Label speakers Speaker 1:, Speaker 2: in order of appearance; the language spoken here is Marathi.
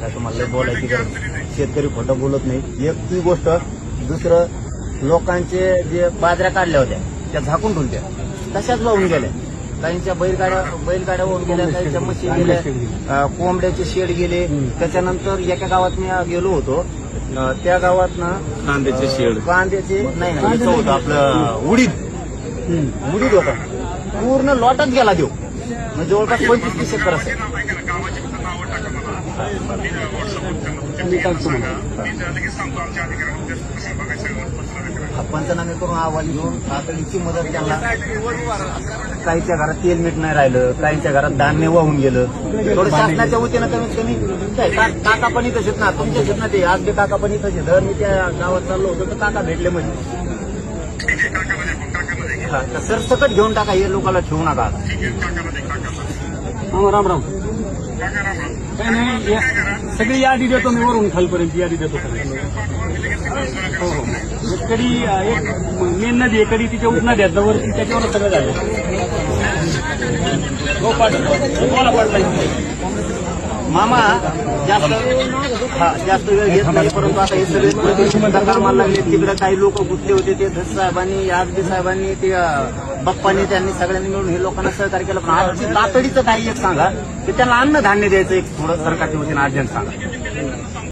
Speaker 1: काय तुम्हाला लय बोलायची गरज. शेतकरी खोटं बोलत नाही. एक ती गोष्ट दुसरं लोकांचे जे बाजऱ्या काढल्या होत्या त्या झाकून ठेवल्या. तशाच वाहून गेल्या. काहींच्या बैलगाड्या बैलगाड्या वाहून गेल्या काहींच्या म्हशी गेल्या कोंबड्याचे शेड गेले. त्याच्यानंतर एका गावात मी गेलो होतो. त्या गावात ना
Speaker 2: कांद्याचे शेड.
Speaker 1: कांद्याचे नाही नाही याचं होतं आपलं उडीद. उडीद होता. पूर्ण लॉटच गेला देऊ म्हणजे जवळपास पंचवीस तीस एकर असेल. हा, पंचनामे करून अहवाल घेऊन आता इतकी मदत त्यांना काहीच्या घरात तेल मीठ नाही राहिलं काहीच्या घरात धान्य वाहून गेलं थोडं शासनाच्या वतीनं कमीत कमी काय काका पण इथं ना तुमच्या शेत ना ते आज ते काका पण इथं आहेत मी त्या गावात चाललो होतो तर काका भेटले म्हणजे सर सकट घेऊन टाका हे लोकांना ठेवू नका
Speaker 3: राम राम राम काही नाही या- सगळी यादी देतो मी वरून खालपर्यंत यादी देतो सगळी. हो हो. एक कडी एक मेन नदी आहे कडी तिच्या उपनद्या आहेत वरती त्याच्यावर सगळं झालं. हो पाटील बोला
Speaker 1: मामा जास्त हा जास्त वेळ घेत नाही परंतु आता हे सगळे कामाला लागले. तिकडे काही लोक गुंतले होते ते धस साहेबांनी आजबी साहेबांनी ते अं, त्यांनी सगळ्यांनी मिळून हे लोकांना सहकार्य केलं. पण आजची तातडीचं काही एक सांगा की त्यांना अन्नधान्य द्यायचं एक थोडं सरकारच्या वतीनं अर्जंट सांगा.